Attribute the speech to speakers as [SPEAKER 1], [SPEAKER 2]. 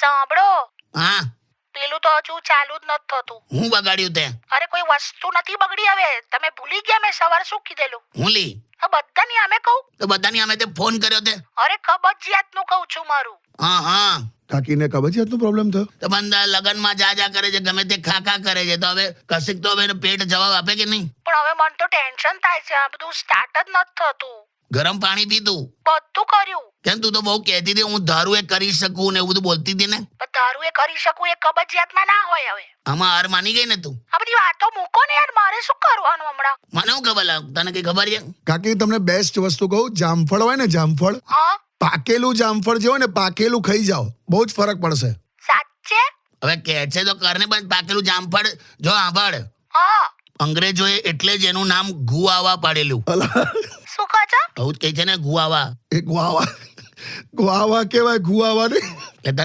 [SPEAKER 1] સાંભળો.
[SPEAKER 2] હા.
[SPEAKER 1] પેલું તો હજુ ચાલુ જ નથી થતું.
[SPEAKER 2] હું બગાડ્યું તે?
[SPEAKER 1] અરે કોઈ વસ્તુ નથી બગડી હવે. તમે ભૂલી ગયા મેં સવાર શું કીધેલું?
[SPEAKER 2] હું લી
[SPEAKER 1] બધાની અમે કહું.
[SPEAKER 2] તો બધાની અમે તે ફોન કર્યો તે?
[SPEAKER 1] અરે કબજિયાતનું કહું છું મારું.
[SPEAKER 2] હા હા.
[SPEAKER 3] કાકીને કબજિયાતનો પ્રોબ્લેમ થયો?
[SPEAKER 2] તો બંદા લગનમાં જા જા કરે છે ગમે તે ખાખા કરે છે. તો હવે કશીક તો હવે એનો પેટ જવાબ આપે કે નહીં?
[SPEAKER 1] પણ હવે મને તો ટેન્શન થાય છે. આ બધું સ્ટાર્ટ જ નથી થતું.
[SPEAKER 2] ગરમ પાણી પીધું.
[SPEAKER 1] બધું કર્યું.
[SPEAKER 2] કેમ તું તો બહુ કહેતી હતી હું ધારું એ કરી શકું ને એવું બધું બોલતી હતી ને?
[SPEAKER 1] પણ એ કરી શકું એ કબજિયાતમાં ના હોય હવે.
[SPEAKER 2] આમાં હાર માની ગઈ ને તું?
[SPEAKER 1] આ બધી વાતો મૂકો ને યાર મારે શું કરવાનું હમણાં?
[SPEAKER 2] મને હું ખબર લાગ? તને કઈ ખબર છે?
[SPEAKER 3] કાકી તમને બેસ્ટ વસ્તુ કહું જામફળ હોય ને જામફળ?
[SPEAKER 1] હા?
[SPEAKER 3] પાકેલું જામફળ જે હોય ને પાકેલું ખાઈ જાઓ. બહુ જ ફરક પડશે.
[SPEAKER 1] સાચે?
[SPEAKER 2] હવે કે છે તો કરને પણ પાકેલું જામફળ જો આંભળ
[SPEAKER 1] હા.
[SPEAKER 2] અંગ્રેજોએ એટલે જ એનું નામ ગુઆવા પાડેલું.
[SPEAKER 1] શું કહો છો?
[SPEAKER 2] આવું જ કહે છે ને ગુઆવા.
[SPEAKER 3] એ ગુઆવા. ગુઆવા કેવાય ગુઆવા ને
[SPEAKER 2] એટલે તને